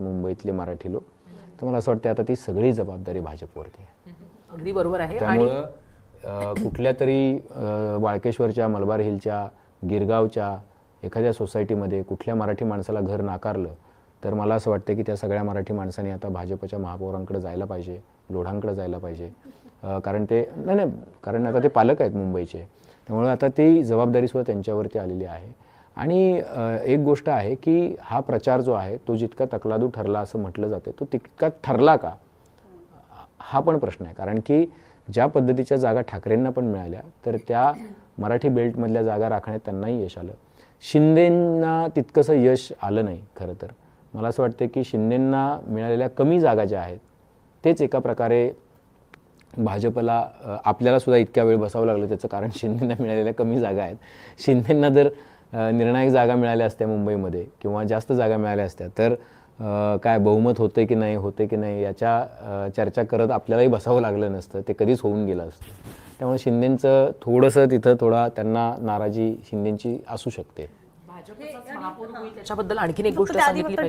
मुंबईतले मराठी लोक. तर मला असं वाटतं आता ती सगळी जबाबदारी भाजपवरती आहे. अगदी बरोबर आहे. त्यामुळं कुठल्या तरी वाळकेश्वरच्या मलबार हिलच्या गिरगावच्या एखाद्या सोसायटीमध्ये कुठल्या मराठी माणसाला घर नाकारलं तर मला असं वाटतं की त्या सगळ्या मराठी माणसांनी आता भाजपच्या महापौरांकडे जायला पाहिजे लोढांकडे जायला पाहिजे. कारण ते नाही नाही कारण आता ते पालक आहेत मुंबईचे. त्यामुळे आता ती जबाबदारीसुद्धा त्यांच्यावरती आलेली आहे. आणि एक गोष्ट आहे की हा प्रचार जो आहे तो जितका तकलादू ठरला असं म्हटलं जाते तो तितका ठरला का? हा पण प्रश्न आहे. कारण की ज्या पद्धतीच्या जागा ठाकरेंना पण मिळाल्या तर त्या मराठी बेल्टमधल्या जागा राखण्यात त्यांनाही यश आलं. शिंदेंना तितकंसं यश आलं नाही खरं तर. मला असं वाटतं की शिंदेंना मिळालेल्या कमी जागा ज्या आहेत तेच एका प्रकारे भाजपला आपल्याला सुद्धा इतक्या वेळ बसावं लागलं त्याचं कारण शिंदेंना मिळालेल्या कमी जागा आहेत. शिंदेंना जर निर्णायक जागा मिळाल्या असत्या मुंबईमध्ये किंवा जास्त जागा मिळाल्या असत्या. तर काय बहुमत होते की नाही होते की नाही याच्या चर्चा करत आपल्यालाही बसावं लागलं नसतं. ते कधीच होऊन गेलं असतं. त्यामुळे शिंदेंचं थोडंसं तिथं थोडा त्यांना नाराजी शिंदेंची असू शकते. त्याच्याबद्दल आणखीन एक गोष्ट.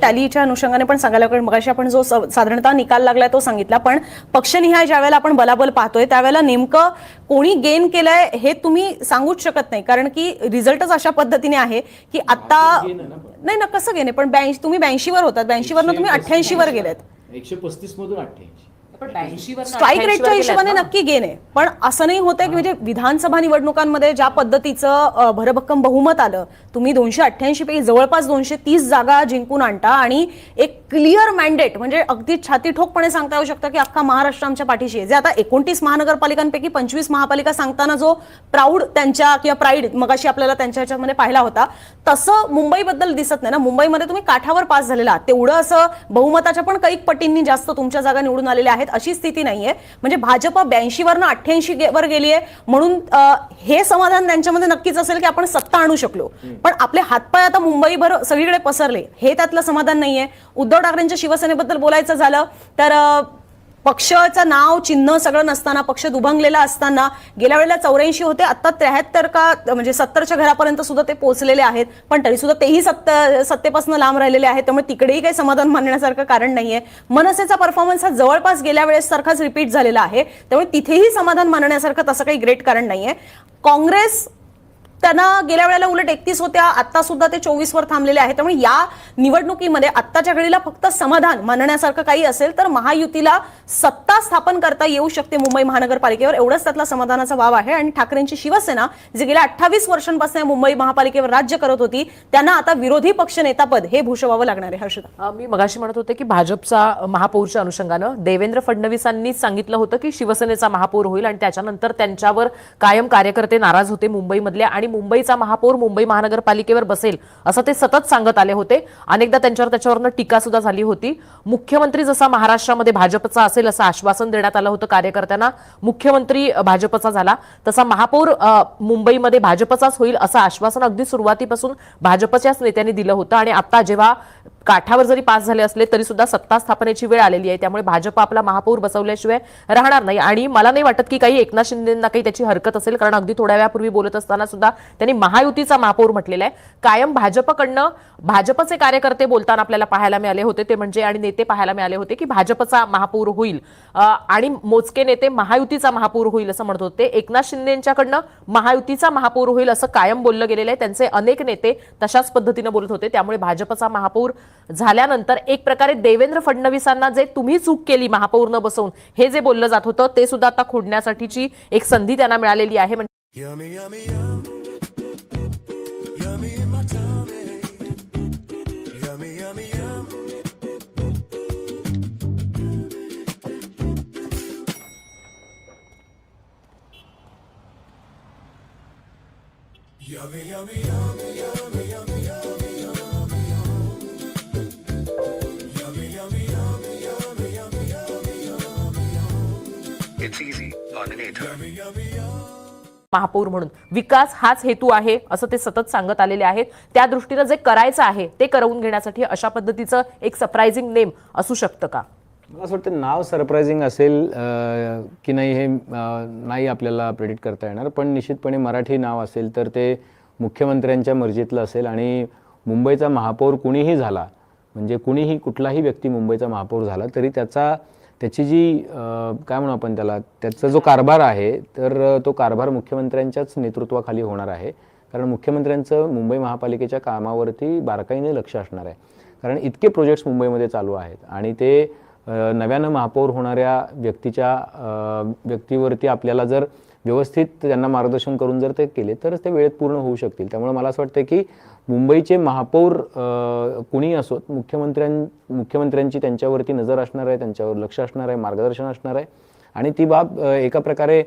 टॅलीच्या अनुषंगाने पण सांगायला कारण मगाशी आपण जो साधारणतः निकाल लागलाय तो सांगितला पण पक्षनिहाय ज्या वेळेला आपण बलाबल पाहतोय त्यावेळेला नेमकं कोणी गेन केलंय हे तुम्ही सांगूच शकत नाही. कारण की रिझल्टच अशा पद्धतीने आहे की आता नाही ना कसं गेने पण ब्याऐंशी तुम्ही ब्याऐंशी वर होतात. ब्याऐंशी वरनं तुम्ही अठ्ठ्याऐंशी वर गेलेत. एकशे पस्तीस मधून अठ्ठ्याऐंशी. पण 82 वरनं स्ट्राईक 88 रेटच्या हिशोबाने. नक्की गेन आहे पण असं नाही होतंय की म्हणजे विधानसभा निवडणुकांमध्ये ज्या पद्धतीचं भरभक्कम बहुमत आलं तुम्ही दोनशे अठ्ठ्याऐंशी पैकी जवळपास दोनशे तीस जागा जिंकून आणता आणि एक क्लिअर मॅन्डेट म्हणजे अगदी छाती ठोकपणे सांगता येऊ शकतं की अख्खा महाराष्ट्र आमच्या पाठीशी आहे. जे आता एकोणतीस महानगरपालिकांपैकी पंचवीस महापालिका सांगताना जो प्राऊड त्यांच्या किंवा प्राईड मगाशी आपल्याला त्यांच्या ह्याच्यामध्ये पाहिला होता तसं मुंबईबद्दल दिसत नाही ना. मुंबईमध्ये तुम्ही काठावर पास झालेला तेवढं असं बहुमताच्या पण कैक पटींनी जास्त तुमच्या जागा निवडून आलेल्या आहेत. अशी स्थिती नाहीये. म्हणजे भाजप ब्याऐंशी वरनं अठ्ठ्याऐंशी वर गेली आहे म्हणून हे समाधान त्यांच्यामध्ये नक्कीच असेल की आपण सत्ता आणू शकलो. पण आपले हातपाय आता मुंबईभर सगळीकडे पसरले. हे त्यातलं समाधान नाहीये. उद्धव ठाकरेंच्या शिवसेनेबद्दल बोलायचं झालं तर पक्षाचं नाव चिन्ह सगळं नसताना पक्ष दुभंगलेला असताना गेल्या वेळेला चौऱ्याऐंशी होते आता त्र्याहत्तर का म्हणजे सत्तरच्या घरापर्यंत सुद्धा ते पोहोचलेले आहेत. पण तरी सुद्धा तेही सत्त सत्तेपासून लांब राहिलेले आहेत. त्यामुळे तिकडेही काही समाधान मानण्यासारखं कारण नाहीये. मनसेचा परफॉर्मन्स हा जवळपास गेल्या वेळेस सारखाच रिपीट झालेला आहे. त्यामुळे तिथेही समाधान मानण्यासारखं तसं काही ग्रेट कारण नाहीये. काँग्रेस त्यांना गेल्या वेळेला उलट एकतीस होत्या आता सुद्धा ते चोवीस वर थांबलेले आहेत. त्यामुळे या निवडणुकीमध्ये आत्ताच्या घडीला फक्त समाधान मानण्यासारखं काही असेल तर महायुतीला सत्ता स्थापन करता येऊ शकते मुंबई महानगरपालिकेवर. एवढंच त्यातला समाधानाचा वाव आहे. आणि ठाकरेंची शिवसेना जी गेल्या अठ्ठावीस वर्षांपासून मुंबई महापालिकेवर राज्य करत होती त्यांना आता विरोधी पक्ष नेतापद हे भूषवावं लागणार आहे. हर्षदा. मी मगाशी म्हणत होते की भाजपचा महापौरच्या अनुषंगानं देवेंद्र फडणवीसांनी सांगितलं होतं की शिवसेनेचा महापौर होईल आणि त्याच्यानंतर त्यांच्यावर कायम कार्यकर्ते नाराज होते मुंबईमधले आणि मुंबईचा महापौर मुंबई महानगरपालिकेवर बसेल असं ते सतत सांगत आले होते. अनेकदा त्यांच्यावर त्याच्यावरनं टीका सुद्धा झाली होती. मुख्यमंत्री जसा महाराष्ट्रामध्ये भाजपचा असेल असं आश्वासन देण्यात आलं होतं कार्यकर्त्यांना. मुख्यमंत्री भाजपचा झाला. तसा महापौर मुंबईमध्ये भाजपचाच होईल असं आश्वासन अगदी सुरुवातीपासून भाजपच्याच नेत्यांनी दिलं होतं. आणि आता जेव्हा काठावर जरी पास झाले असले तरी सुद्धा सत्ता स्थापनेची वेळ आलेली आहे. त्यामुळे भाजप आपला महापौर बसवल्याशिवाय राहणार नाही. आणि मला नाही वाटत की काही एकनाथ शिंदेना काही त्याची हरकत असेल कारण अगदी थोड्या वेळापूर्वी बोलत असताना सुद्धा त्यांनी महायुतीचा महापौर म्हटलेला आहे. कायम भाजपकडनं भाजपचे कार्यकर्ते बोलताना आपल्याला पाहायला मिळाले होते. ते म्हणजे आणि नेते पाहायला मिळाले होते की भाजपचा महापौर होईल. आणि मोजके नेते महायुतीचा महापौर होईल असं म्हणत होते. एकनाथ शिंदेच्याकडनं महायुतीचा महापौर होईल असं कायम बोललं गेलेलं आहे. त्यांचे अनेक नेते तशाच पद्धतीनं बोलत होते. त्यामुळे भाजपचा महापौर झाल्यानंतर एक प्रकारे देवेंद्र फडणवीसांना जे तुम्ही चूक केली महापौर न बसवून हे जे बोललं जात होतं ते सुद्धा आता खोडण्यासाठीची एक संधी त्यांना मिळालेली आहे yummy, yummy, yummy, yummy, महापौर म्हणून. विकास हाच हेतू आहे असं ते सतत सांगत आलेले आहेत. त्या दृष्टीनं जे करायचं आहे ते करवून घेण्यासाठी अशा पद्धतीचं एक सरप्राइझिंग नेम असू शकतं का? मला असं वाटतं नाव सरप्रायझिंग असेल की नाही हे नाही आपल्याला प्रेडिक्ट करता येणार. पण निश्चितपणे मराठी नाव असेल तर ते मुख्यमंत्र्यांच्या मर्जीतलं असेल आणि मुंबईचा महापौर कुणीही झाला म्हणजे कुणीही कुठलाही व्यक्ती मुंबईचा महापौर झाला तरी त्याचा त्याची जी काय म्हणू आपण त्याला त्याचा जो कारभार आहे तर तो कारभार मुख्यमंत्र्यांच्याच नेतृत्वाखाली होणार आहे. कारण मुख्यमंत्र्यांचं मुंबई महापालिकेच्या कामावरती बारकाईने लक्ष असणार आहे. कारण इतके प्रोजेक्ट्स मुंबईमध्ये चालू आहेत आणि ते नव्यानं महापौर होणाऱ्या व्यक्तीच्या व्यक्तीवरती आपल्याला जर व्यवस्थित त्यांना मार्गदर्शन करून जर ते केले तरच ते वेळेत पूर्ण होऊ शकतील. त्यामुळे मला असं वाटतं की मुंबईचे महापौर कुणी असोत मुख्यमंत्र्यां मुख्यमंत्र्यांची त्यांच्यावरती नजर असणार आहे त्यांच्यावर लक्ष असणार आहे मार्गदर्शन असणार आहे. आणि ती बाब एका प्रकारे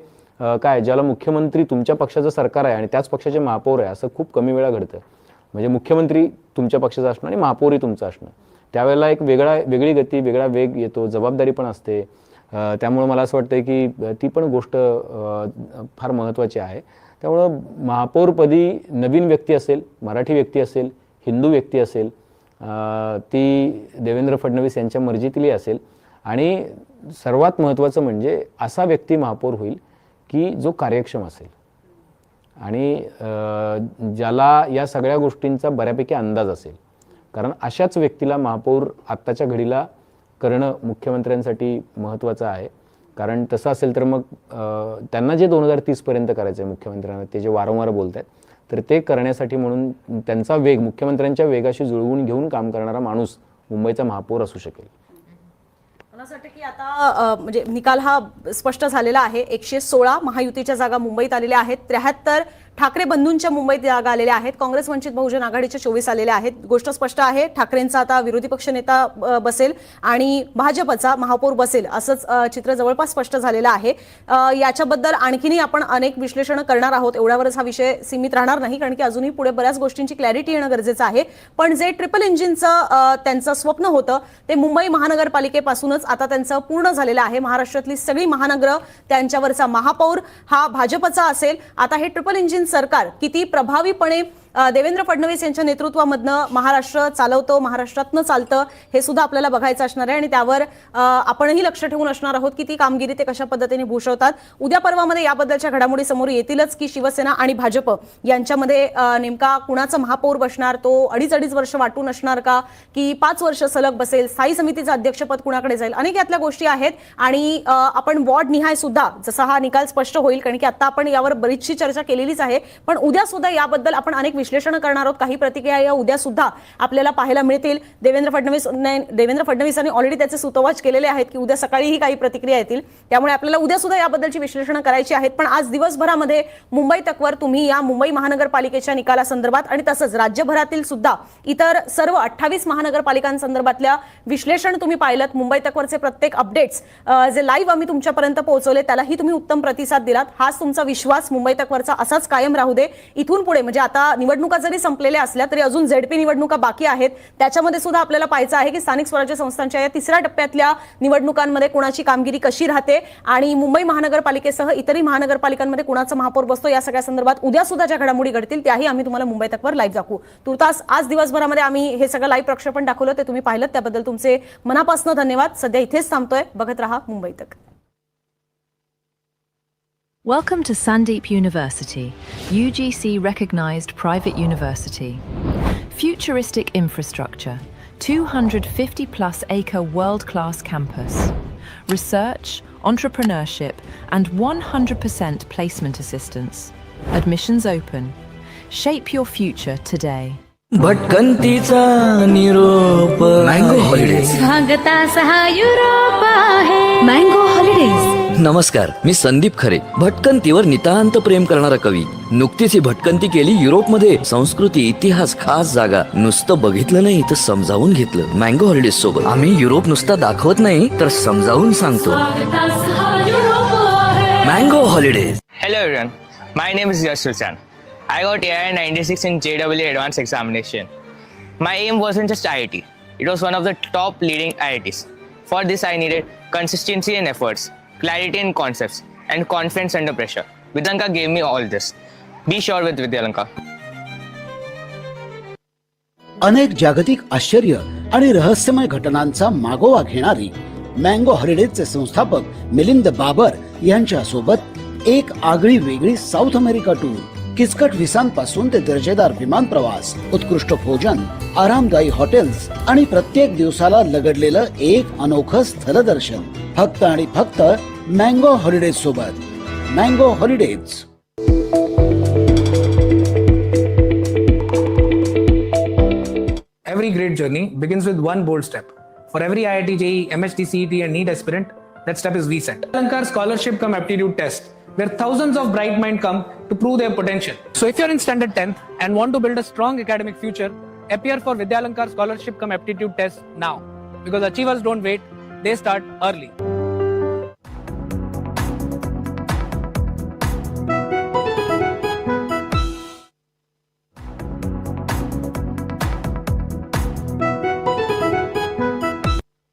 काय ज्याला मुख्यमंत्री तुमच्या पक्षाचं सरकार आहे आणि त्याच पक्षाचे महापौर आहे असं खूप कमी वेळा घडतं. म्हणजे मुख्यमंत्री तुमच्या पक्षाचं असणं आणि महापौरही तुमचं असणं. त्यावेळेला एक वेगळा वेगळी गती वेगळा वेग येतो जबाबदारी पण असते. त्यामुळे त्यामुळं मला असं वाटतं की ती पण गोष्ट फार महत्त्वाची आहे. त्यामुळं महापौरपदी नवीन व्यक्ती असेल मराठी व्यक्ती असेल हिंदू व्यक्ती असेल ती देवेंद्र फडणवीस यांच्या मर्जीतली असेल. आणि सर्वात महत्त्वाचं म्हणजे असा व्यक्ती महापौर होईल की जो कार्यक्षम असेल. आणि ज्याला या सगळ्या गोष्टींचा बऱ्यापैकी अंदाज असेल. कारण अशाच व्यक्तीला महापौर आत्ताच्या घडीला करणं मुख्यमंत्र्यांसाठी महत्त्वाचं आहे. कारण तसं असेल तर मग त्यांना जे दोन हजार तीसपर्यंत करायचं आहे मुख्यमंत्र्यांना ते जे वारंवार बोलत आहेत तर ते करण्यासाठी म्हणून त्यांचा वेग मुख्यमंत्र्यांच्या वेगाशी जुळवून घेऊन काम करणारा माणूस मुंबईचा महापौर असू शकेल. की आता म्हणजे निकाल हा स्पष्ट झालेला आहे. एकशे सोळा महायुतीच्या जागा मुंबईत आलेल्या आहेत. त्र्याहत्तर ठाकरे बंधूंच्या मुंबईत जागा आलेल्या आहेत. काँग्रेस वंचित बहुजन आघाडीच्या चोवीस आलेल्या आहेत. गोष्ट स्पष्ट आहे ठाकरेंचा आता विरोधी पक्ष नेता बसेल आणि भाजपचा महापौर बसेल असंच चित्र जवळपास स्पष्ट झालेलं आहे. याच्याबद्दल आणखीनही आपण अनेक विश्लेषण करणार आहोत. एवढ्यावरच हा विषय सीमित राहणार नाही कारण की अजूनही पुढे बऱ्याच गोष्टींची क्लॅरिटी येणं गरजेचं आहे. पण जे ट्रिपल इंजिनचं त्यांचं स्वप्न होतं ते मुंबई महानगरपालिकेपासूनच आता त्यांचं पूर्ण झालेलं आहे. महाराष्ट्रातली सगळी महानगरं त्यांच्यावरचा महापौर हा भाजपचा असेल. आता हे ट्रिपल इंजिन सरकार किती प्रभावीपणे देवेंद्र फडणवीस यांच्या नेतृत्वामधनं महाराष्ट्र चालवतो महाराष्ट्रातनं चालतं हे सुद्धा आपल्याला बघायचं असणार आहे. आणि त्यावर आपणही लक्ष ठेवून असणार आहोत की ती कामगिरी ते कशा पद्धतीने भूषवतात. उद्या पर्वामध्ये याबद्दलच्या घडामोडी समोर येतीलच की शिवसेना आणि भाजप यांच्यामध्ये नेमका कुणाचा महापौर बसणार तो अडीच अडीच वर्ष वाटून असणार का की पाच वर्ष सलग बसेल स्थायी समितीचं अध्यक्षपद कुणाकडे जाईल? अनेक यातल्या गोष्टी आहेत. आणि आपण वॉर्ड निहाय सुद्धा जसा हा निकाल स्पष्ट होईल कारण की आता आपण यावर बरीचशी चर्चा केलेलीच आहे. पण उद्या सुद्धा याबद्दल आपण अनेक विषय विश्लेषण करणार आहोत. काही प्रतिक्रिया या उद्या सुद्धा आपल्याला पाहायला मिळतील. देवेंद्र फडणवीस देवेंद्र फडणवीसांनी ऑलरेडी त्याचे सुतोवाच केलेले आहेत की उद्या सकाळीही काही प्रतिक्रिया येतील. त्यामुळे आपल्याला उद्या सुद्धा याबद्दलची विश्लेषण करायची आहेत. पण आज दिवसभरामध्ये मुंबई तकवर तुम्ही या मुंबई महानगरपालिकेच्या निकालासंदर्भात आणि तसंच राज्यभरातील सुद्धा इतर सर्व अठ्ठावीस महानगरपालिकांसंदर्भातल्या विश्लेषण तुम्ही पाहिलं मुंबई तकवरचे प्रत्येक अपडेट्स जे लाईव्ह आम्ही तुमच्यापर्यंत पोहोचवले त्यालाही तुम्ही उत्तम प्रतिसाद दिलात. हाच तुमचा विश्वास मुंबई तकवरचा असाच कायम राहू दे. इथून पुढे म्हणजे आता निवडणुका जरी संपलेल्या असल्या तरी अजून झेडपी निवडणुका बाकी आहेत. त्याच्यामध्ये सुद्धा आपल्याला पाहायचं आहे की स्थानिक स्वराज्य संस्थांच्या या तिसऱ्या टप्प्यातल्या निवडणुकांमध्ये कुणाची कामगिरी कशी राहते आणि मुंबई महानगरपालिकेसह इतरही महानगरपालिकांमध्ये कुणाचा महापौर बसतो या सगळ्या संदर्भात उद्या सुद्धा ज्या घडामोडी घडतील त्याही आम्ही तुम्हाला मुंबई तकवर लाईव्ह दाखवू. तुर्तास आज दिवसभरामध्ये आम्ही हे सगळं लाईव्ह प्रक्षेपण दाखवलं ते तुम्ही पाहिलं त्याबद्दल तुमचे मनापासून धन्यवाद. सध्या इथेच थांबतोय. बघत रहा मुंबई तक Welcome to Sandeep University, UGC recognized private university. Futuristic infrastructure, 250 plus acre world class campus. Research, entrepreneurship, and 100% placement assistance. Admissions open. Shape your future today. भटकंतीचा निरोप मँगो हॉलिडेज स्वागतास हा युरोप आहे मँगो हॉलिडेज नमस्कार मी संदीप खरे भटकंतीवर नितांत प्रेम करणारा कवी. नुकतीच ही भटकंती केली युरोपमध्ये संस्कृती इतिहास खास जागा. नुसतं बघितलं नाही तर समजावून घेतलं. मँगो हॉलिडेज सोबत. आम्ही युरोप नुसता दाखवत नाही तर समजावून सांगतो. Mango holidays. Hello everyone my name is Yash Sulchan I got A I ninety six in J W advance examination my aim was in just I I T it was one of the top leading I I Ts for this I needed consistency and efforts clarity in concepts, and confidence under pressure. Vidyanka gave me all this. Be sure with Vidyanka. अनेक जागतिक आश्चर्य आणि रहस्यमय घटनांचा मागोवा घेणारी mango हॉलिडेजचे संस्थापक मिलिंद बाबर यांच्या सोबत एक आगळी वेगळी साऊथ अमेरिका टूर किचकट विसांपासून ते दर्जेदार विमान प्रवास उत्कृष्ट भोजन आरामदायी हॉटेल्स आणि प्रत्येक दिवसाला लगडलेलं एक अनोखं स्थलदर्शन फक्त आणि फक्त मँगो हॉलिडेज सोबत Mango Holidays Every great journey begins with one bold step. For every IIT JEE, MHT CET, and NEET aspirant, that step is VSET. Alankar Scholarship Cum Aptitude Test, where thousands of bright minds come to prove their potential. So if you're in standard 10th and want to build a strong academic future, appear for Vidyalankar Scholarship Cum Aptitude Test now. Because achievers don't wait, they start early.